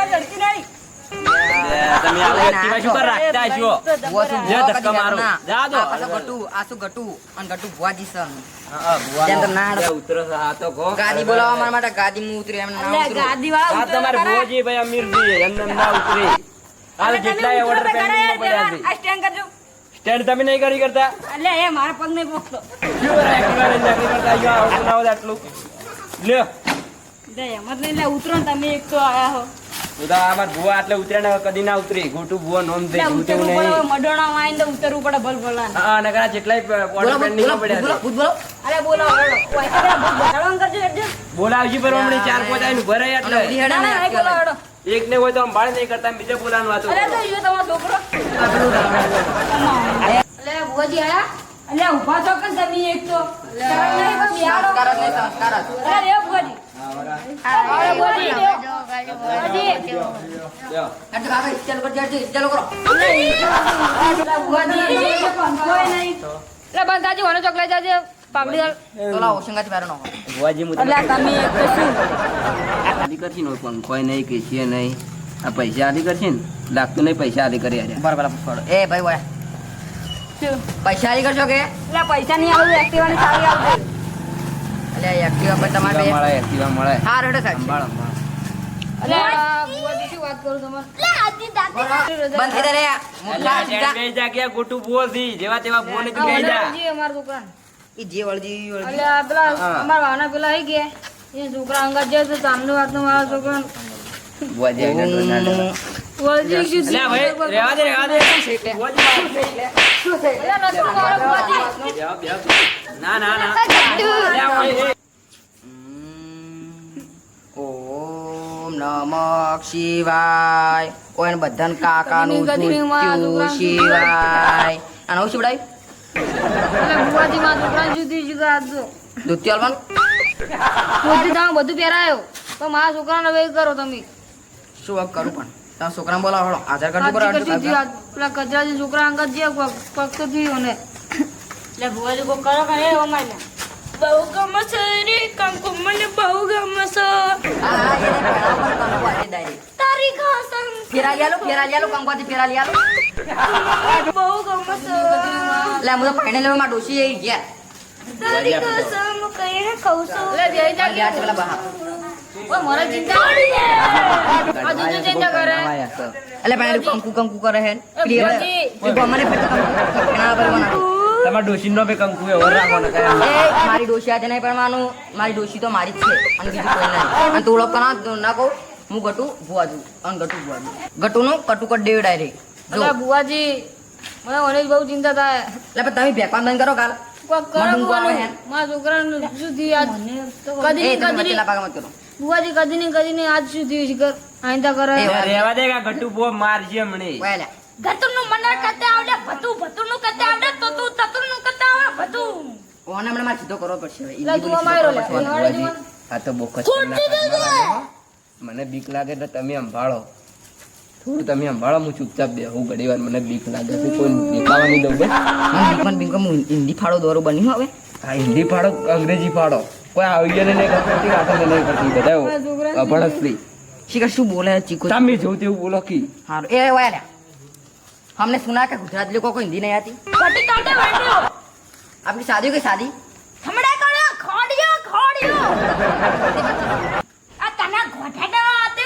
Activa ચડતી નહીં તમે આવું એક્ટિવા શું કર રાખતા છો જે ધક્કા મારો. જા દો. આ ગટુ, આ શું ગટુ, અને ગટુ ભુવાજી છે. હા, ભુવાનો. ત્યાં તો ના ત્યાં આ તો કહો. ગાદી બોલાવા મારા માટે ગાદી હું ઉતરી એમ ના. વાળા આ તમારે. ભુવોજી ભાઈ અમીરજી, ના ઉતરે. માં પડ્યા છે. આ સ્ટેન્ડ કરજો તમે નહીં કરી કરતા અલ્યા એ મારા પગ નહીં પોખતો શું કરે એક્ટિવા લઈને ચાકરી કરતા આવતું ના આટલું લ્યો દે એમ જ નહીં લે ઉતરો તમે એક તો આયા હો તો તો આમાં ભુવા એટલે ઉતરે ને કદી ના ઉતરી. ગોટું ભુવા નોમ ભૂતેવું ઉતરવું પડે નહીં મડોણામાં આવીને તો ઉતરવું પડે ભલ ભલા હા અને કરા જેટલાય બોલો, order નીકળ બોલો, પડ્યા બોલો, ભૂત બોલો. અરે બોલો તો બગાડવાનું કરજો એટલે બોલાવજી પર હમણાં ચાર પાંચ ઊભા અને ઉડી એટલે ના ના બોલો હેડો એક ને હોય તો સંભાળ નહીં કરતા બીજે બોલાવાનું વાતો અરે તો. ઈયો તમારો છોકરો. અરે ભુવાજી આયા? ઊભા છો કે તમે એક તો. અરે અરે તો બંધ તો. ભુવાજી. પૈસા આલી કરશે ને લાગતું નહીં પૈસા આલી કરી બરાબર, એ ભાઈ વાળા, પૈસા આલી કરશો કે પૈસા નહીં આવું. સારી આવશે એક્ટિવા પર તમારે એક્ટિવા મળે હા રેડો સાહેબ. છોકરા છોકરા અંગત જાય તો સામની વાત છોકરા ના મારો બેહો. ના ના ના. એ. શિવાય. ઓય ને બધાને કાકાનું ધૂત્યું શિવાય. અને હું શિવડાય ધૂત્યું હાલવાનું બુદ્ધિ તમે બધું પહેરાયો. તો મારા છોકરાને વેગ કરો તમે. શું વાત કરું પણ? તારા છોકરાને બોલાવો હળો. આધાર કાર્ડ ઉપર આજથી આધાર કશી કાર્ડ. જી- પેલા કચરાજી છોકરા અંગત જે પગ તો થયું ને. એટલે ભુવાજી કોઈ કરો કે એ અમારે બહુ ગમે છે રે કંકુ મને બહુ ગમે છે આ એને પહેરાવો પણ કંકુ આજે direct. તારી ઘાસન. ફેરા લ્યાલો ફેરા લઈ આલો, કંકુઆથી ફેરા લ્યાલો બહુ ગમે છે લે હું તો લેવા માં ડોસી એ ગયા. તારી ઘાસન કહીને ખાઉં છું. લે જઈ જા ગયા છે પેલા બહાર. ઓય મારા ચિંતા આ જુદી ચિંતા કરે. એટલે પહેણે કંકુ કંકુ કરે હે. ક્લિયર ગમને ફેરતો કંકુ ના ભરવાના. તમારા ડોશી નો કંકુ એવો રાખવાનો એ મારી ડોશી આજે નહીં પરવાનું મારી ડોશી તો મારી જ છે. અને બીજું કોઈ નહીં. અને તું ઓળખ ના ના કહું. હું ગટુ ભુવાજુ અને ગટુ ભુવાજુ ગટુનું નું કટ દેવ ડાયરેક્ટ જો. એટલે મને મને બહુ ચિંતા થાય. એટલે પણ તમે ભેકવાન બંધ કરો કાલ. કોકની ની ની ની. રહેવા દે. ગતુનું મને કતે આવડે ભતું કતે કતે આવડે ભતું ઓને હમણાં મારે સીધો કરવો પડશે હવે. એટલે તું ઈલી બોલી અમારો સીધો લે કરવો પડશે. ભુવાજી, આ તો બહુ ખતરનાક હાથમાં લાગે હો. મને બીક લાગે તો તમે સંભાળો થોડું તમે સંભાળો હું ચૂપચાપ બેહું ઘડી વાર મને બીક લાગે છે કોઈ દેખાવા નહીં દઉં બસ મને બીકમાં ને બીકમાં હું હિન્દી ફાળો દોરો બન્યું હવે આ હિન્દી પાડો કે અંગ્રેજી પાડો કોઈ આવી ને નહીં કરતી આટલે નહીં કરતી બધા અભણ સ્ત્રી શીખર શું બોલે है चीकू તમે જોવું તેવું બોલો કી हाँ ए वाया रे हमने सुना कि गुजरात लोगों को हिंदी नहीं आती આપણી શાદી કે શાદી? હમણાં કરો ખોડિયો ખોડિયો. આ તને ગોઠાડા આતે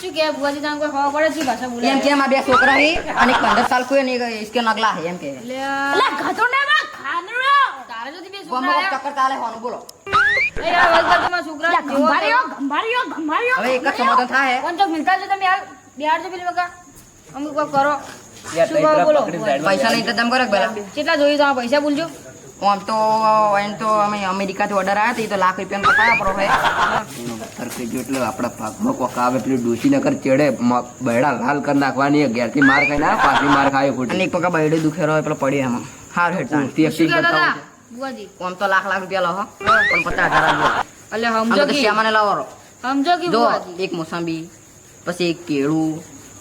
શું કે બુઆજી તને કોઈ ખબર પડે શું ભાષા બોલે? એમ કે આ બે છોકરા હે અને 15 સાલ કોઈ ને ઇસકે નગલા હે એમ કે. લે. ઘટોડે માં ખાનરો તારે જોથી બે છોકરા આયા ચક્કર તાલે હોનું બોલો. છોકરા ગંભારીઓ તમે બિહાર જો પેલી વગા અમુક કરો. શું કરો બોલો? પૈસા લઈને તમે કરો કેટલા જોયું તમે પૈસા બોલજો. આમ તો એમ તો અમે અમેરિકાથી ઓર્ડર આવ્યા તો લાખ રૂપિયાનો પતાયા પ્રો ભાઈ. પથ્થર કહેજો એટલે આપણા ભાગમાં કોક આવે પેલું ડોસી નકર ચડે બૈડા લાલ કરી નાખવાની ઘેરથી માર ખાઈ ના પાછી માર ખાય અને ખોટી એક પકા બૈડે દુખેરો હોય પેલો પડી એમાં હાર હેડ ઉલટી એક્ટિંગ કરતા હોય. આમ તો લાખ લાખ રૂપિયા લો પણ પચાસ હજાર એટલે સમજો તો કે શ્યામાને લાવો સમજો કે જો એક મોસંબી પછી એક કેળું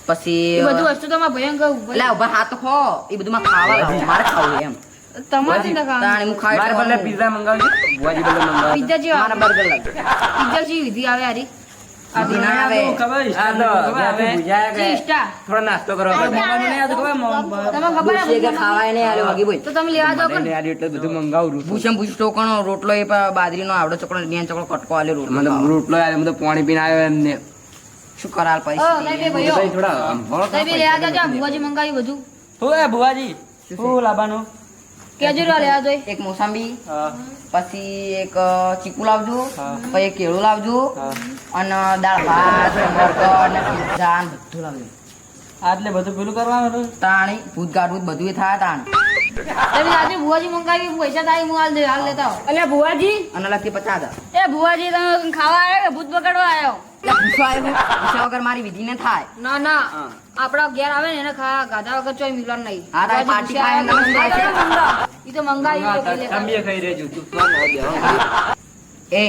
પછી બધું વસ્તુ તમારે ભયંકર એટલે ઊભા હાથ હો એ બધું માં ખાવા મારે ખાવું એમ. તમારે હું ખાઈ મારે ભલે પિઝા મંગાવજો. ભુવાજી ભલે મંગાવજો. પિઝા જેવા મારે બર્ગર પિઝા જેવી વિધિ આવે હારી. ના રોટલો એ બાદરી બાજરીનો આવડો ચકડો નિયન ચકડો કટકો આલે રોટલો એમ તો પાણી પીને આવ્યો એમને. શું કરાલ પૈસા? ભુવાજી મંગાવ્યું બધું. ભુવાજી? હું લાવવાનું કેજો રે લેવા જોઈ. એક મોસંબી પછી એક ચીકુ લાવજો પછી એક કેળું લાવજો અને દાળ ભાત બર્ગર ને પિઝા બધું લાવજો. આટલે બધું પેલું કરવાનું તાણી ભૂત ગાઢવું બધું એ થાય તાણ. તમે આજે ભુવાજી મંગાવી પૈસા થાય હું હાલ દે હાલ લેતા આવો. ભુવાજી? અને લગતી પચાસ એ ભુવાજી તમે ખાવા આવ્યા કે ભૂત પકડવા આવ્યો? એટલે પૂછવા આવ્યો હું. પૂછ્યા વગર મારી વિધિ ને થાય. ના ના. આપડા ઘેર આવે ને એને ખા ગાધા વગર ચોય મિલવાનું નહીં. હા, તારી પાર્ટી ખાય એમને ઈ તો મંગાવી લો કે લેતા તમે ખાઈ રહેજો તું તો ના દે એ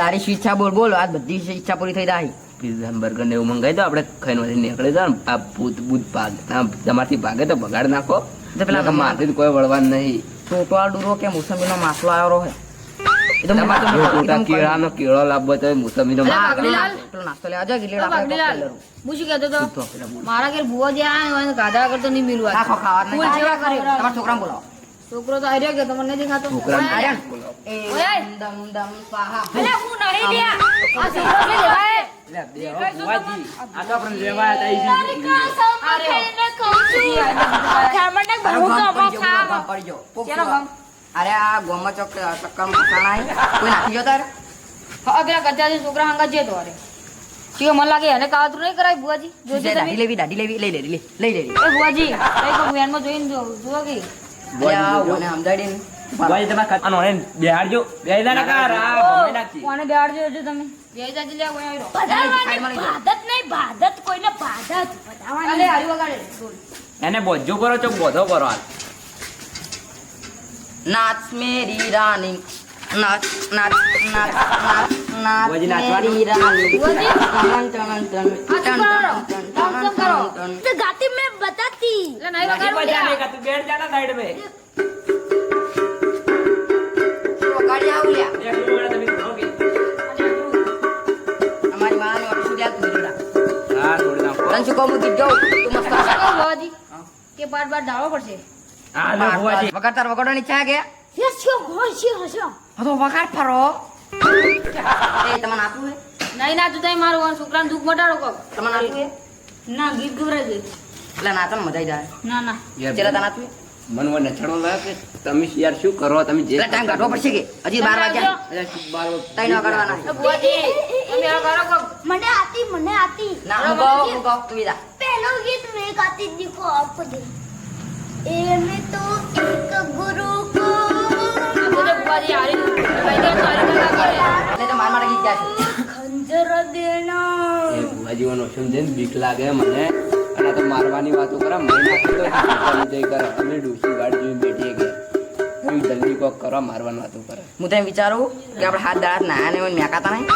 તારી ઈચ્છા બોલ બોલ. આ બધી ઈચ્છા પૂરી થઈ જાય. પીઝા બર્ગર ને એવું મંગાવી દો આપણે ખાઈને નીકળી જાવ આ ભૂત ભૂત ભાગ. તમારથી ભાગે તો બગાડ નાખો. તો પેલા નકર કોઈ વળવાનું નહીં ટોટવાલ ડૂરો કે મોસંબીનો માસલો આવ્યો રહે જો ટોટા કેળાનો કેળો લાવવો તો મોસંબીનો નાસ્તો લેવા જાય. હું શું કહેતો. મારા ઘેર હોય ને ગાધા વગર તો નહીં મિલવા તમારા છોકરાને બોલાવો છોકરો તો હાર્યો ગયો તમને નથી ખાતો છોકરાને આર્યન. એ ઓય. દમ દમ સ્વાહા. હું નહીં આ છોકરો અરે જો. આ ગોમાં ચોક ચક્કરમાં કોઈ નાખી ગયો તારે? હા, પેલા છોકરા હંગા છે અરે. ચિયો મને લાગે એને કાવતરું નહીં કરાય ભુવાજી? જોજો તમે. લેવી દાઢી લેવી લઈ લે લઈ લઈ લે. એ કઈ કહું વેનમાં જોઈને જો જુઓ કે અલ્યા, ઓને સમજાડીને. ભુવાજી તમે આનો એને બેહાડજો. બેહાડલા ના કાર આ નાખી કોને બેહાડજો એટલે તમે. બે જાજી લે કોઈ આવ્યો બધાવાની ભાદત નહીં ભાદત કોઈને ભાદત બધાવાની અલે હારી વગાડે ઢોલ. એને બોજો કરો છો બોધો કરો હાલ. નાચ મેરી રાની નાચ નાચ નાચ નાચ નાચ મેરી રાની? ટન ટન ટન ટન ટન ટન. તો ગાતી મેં બતાતી. એટલે નહીં વગાડવું પછી કા તું બેઠ જાના સાઈડ में વગાડી આવું લ્યા? તને શું કહું હું જાઉં. તું મસ્ત ભુવાજી કે પાટ બાટ ડાળવો પડશે. ભુવાજી વગાડ તાર વગાડવાની ઈચ્છા છે કે હસ્યો હસ્યો હસ્યો હા તો વગાડ ફરો. એ તમને આપવું હે? નહીં ના તું તમે મારું છોકરાને દુઃખ મટાડો કો તમને આપવું હે? ના ગીત ગવરાઈ ગઈ એટલે નાચન મજા આવી જાય. ના ના. ચેલા તને આપવું હે? મને મને નચડો લાગે કે તમે યાર શું કરો તમે જે ટાઈમ કાઢવો પડશે કે હજી 12 વાગ્યા અરે શું બાર ત્રણ વગાડવાના એ તમે આ કરો કો મને આતી મને આતી ના હું ગાઉં, હું ગાઉં, તું જા પહેલો ગીત મેં ગાતી દીકો આપ દે એમે તો એક ગુરુ કો આ બોજી આરી ભાઈ દે સારી કલા કરે એટલે તો માર માર ગીત ગયા ખંજર દેના એ ભુવાજીઓનો સમજે બીક લાગે મને અને તો મારવાની વાતો કરે મારી જઈ કરે. અમે ડૂસી ગાડી જોઈને બેઠીએ કે એવી જલ્દી કોક કરવા મારવાની વાતો કરે. હું તેમ વિચારું કે આપણે હાથ દાડા નાયા ને મેકાતા નહીં?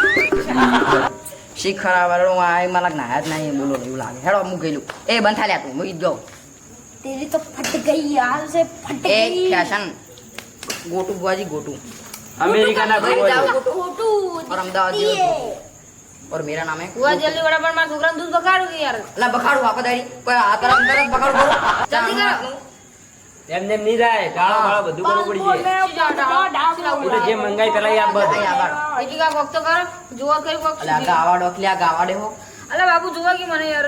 શીખ ખરાબર હું આ મારા નાયા જ નહીં બોલો એવું લાગે. હેડો હું ગયેલું એ બંધ થાય તું હું જાઉં. તેરી તો ફટ ગઈ યાર સે ફટ ગઈ. એ ફેશન. ગોટુ બુઆજી ગોટુ. અમેરિકાના ગોટુ ગોટુ. અમદાવાદ और मेरा नाम है ભુવાજી જલ્દી વડા પણ મારા છોકરાને દૂધ બગાડું કે યાર લા બખાડું આખો દાડી કોઈ આ તરફ તરફ બખાડું બોલો જલ્દી કરો. એમને એમ નહીં થાય ડાળો બાળો બધું કરવું પડી જાય શું ડાળો? શું લાવવું? એ તો જે મંગાઈ પેલા યાદ બધ અહીં આબાડ બીજી કાંઈ કોક તો કરો જોવા કરી કોક અલે આ ગાવા ડોકલી આ ગાવા ડે હો અલે બાપુ જોવા કે મને યાર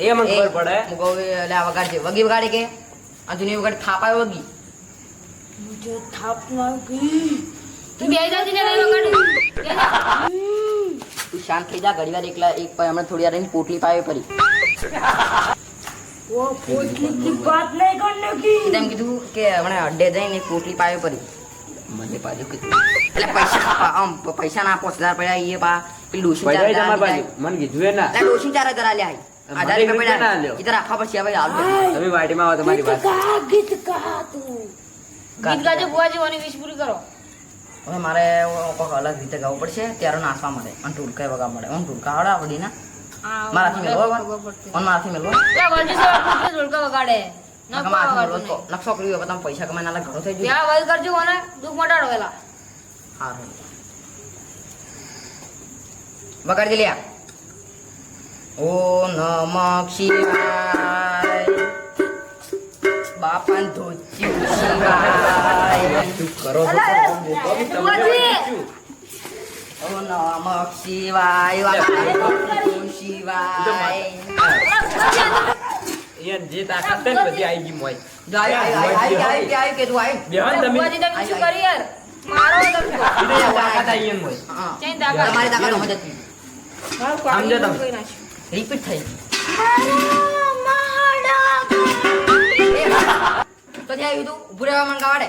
એ મને ખબર પડે હું કહું એ અલે આ વગાડ છે વગી વગાડી કે આ જૂની વગાડ થાપાય વગી મુજે થાપ લાગી તું બે જાતી ને નહીં બગાડું બે જા. તું શાંત થઈ જા ઘડીવાર એકલા એક હમણાં થોડી વાર પોટલી પાવે પડી તેમ કીધું કે હમણાં અડ્ડે જઈને પોટલી પાવે પડી મને પાછું કીધું. એટલે પૈસા આમ પૈસા ના પાંચ હજાર પડ્યા એ પા પેલું લોસી ચાર હજાર મને કીધું એ ના લોસી ચાર હજાર આલ્યા આધાર રૂપિયા પડ્યા. ઇધર આખા પછી હવે આલો તમે વાટીમાં આવો તમારી વાત ગીત ગા તું? ગીત ગાજો બુઆજી ઓની વિશ પૂરી કરો. હવે મારે કોઈક અલગ રીતે ગાવું પડશે ત્યારે નાસવા મળે અને ટુડકા વગા મળે. હું ટુડકા આવડે આપડી ના મારાથી મેળવો ઓન મારાથી મેળવો. ઢોલકા વગાડે. ન નકર મારાથી મેળવો તો નકશો કર્યો હવે તમે પૈસા કમાઈને આલા ઘણો થઈ ગયું. ત્યાં કરજો મને દુઃખ મટાડો પેલા હારું. વગાડી લ્યા. ઓ નમઃ શિવાય. બાપા ધોચ્યું શિવાય. કરો ઓ નમઃ શિવાય શિવાય. જે તાકાત છે ને બધી આઈ ગઈ મોય. શું. રિપીટ થઈ તો ત્યાં આવ્યું ઉભું રહેવા મને ગાવાડે.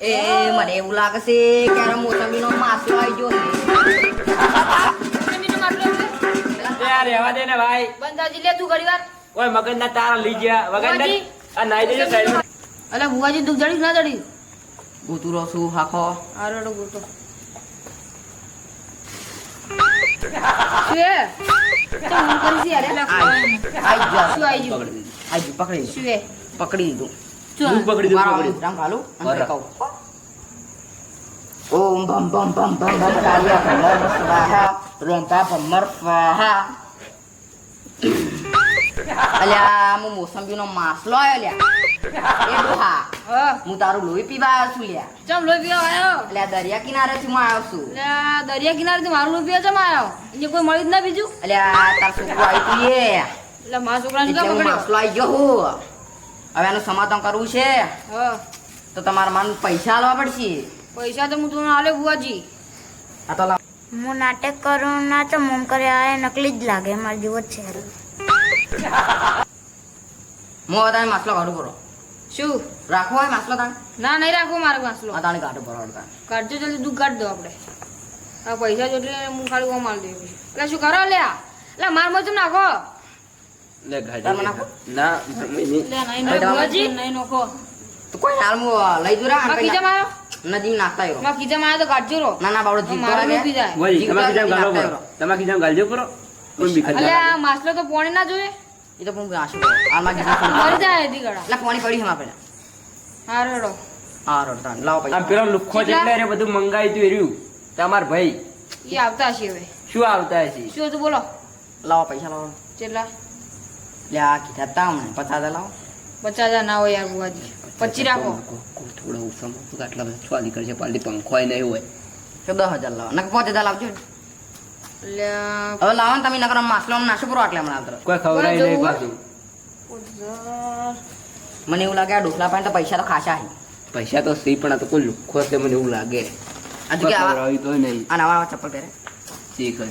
એ મને એવું લાગે છે કે આ મોસંબીનો માસલો આવી ગયો છે. રહેવા દે ને ભાઈ. બંધાજી લે તું ઘડી વાર ઓય મગજના તારા લઈ ગયા. વગર ને આ નાઈ દેજે સાઈડ અલે ભુવાજી દુખ જડી કે ના જડી ગોતું શું હાખો. આરોડો ગોતો. શું એ? તો હું કરી છે યાર આઈ જા. શું આઈ ગયું? આઈ ગયું પકડી શું એ? પકડી દીધું. દૂધ પકડી દઉં પકડી રામ ઘાલું અને કહું ઓમ ભમ ભમ ભમ ભમ ભમ કાલિયા ભમર સ્વાહા રોંપા ભમર સ્વાહા અલ્યા હું મોસંબીનો માસલો આવ્યો લ્યા. એ ડોહા હું. તારું લોહી પીવા આવ્યો છું લ્યા. ચમ લોહી પીવા આવ્યો? અલ્યા દરિયા કિનારેથી હું આવ્યો છું. દરિયા કિનારેથી મારું લોહી પીવા ચમ આવ્યો? એ કોઈ મળ્યું જ ના બીજું? અલ્યા તાર છોકરો આવી તું એટલે મારા માસલો આવી ગયો હું. હવે એનું સમાધાન કરવું છે? તો તમારા મને પૈસા આલવા પડશે? પૈસા તો હું તમને આલે આ તો હું નાટક કરું ના તો મમ કરે આ નકલી જ લાગે મારા જેવો જ છે હું હવે તમે માસલો કાઢું કરો શું? રાખો હોય માસલો તાણ. ના નહીં રાખો મારો માસલો આ તાણે કાઢો કરો તાણ. કાઢજો જલ્દી દૂધ કાઢ દો આપણે. આ પૈસા જેટલે હું ખાલી ઓમ માલ દઉં. એટલે શું કરો લે એટલે માર મચું નાખો. લે ગાડી ના મમ્મી નહીં નાખો તો કોઈ હાલ લઈ માં મારો નાખતા માં મારો તો રો ના ના બાવડો લાગે તો કોઈ બી માસલો તો પોણી ના જોવે એ તો હું કરું હાલમાં જીવ મરી જાય દી ગડા લા પાણી પડી છે આપણે હા રેડો તાન લાવ પૈસા પેલો લુખ્ખો કેટલા? જેટલા રે બધું મંગાવી તું એર્યું તમાર ભાઈ. એ આવતા છે હવે. શું આવતા છે શું હતું બોલો? લાવો પૈસા લાવ. કેટલા લે આ કીધા તા મને પચાસ હજાર લાવો. પચાસ હજાર ના હોય યાર બુવાજી પચી રાખો. થોડો ઉસમ હતું કે આટલા બધા છવાલી નીકળશે પાલટી પંખો નહીં હોય. તો દસ હજાર લાવો નકર પાંચ હજાર લાવજો હવે લાવો ને તમે નકર માસલો નાશો પૂરો આટલે હમણાં આવતો કોઈ ખવડાય નહીં પાછું મને એવું લાગે આ ડોસલા પાસે તો પૈસા તો ખાસા છે. પૈસા તો સી પણ આ તો કોઈ લુખો છે મને એવું લાગે. આ કે ખવડાવી તો નહીં. આ નવા ચપ્પલ પહેરે. ઠીક કરે.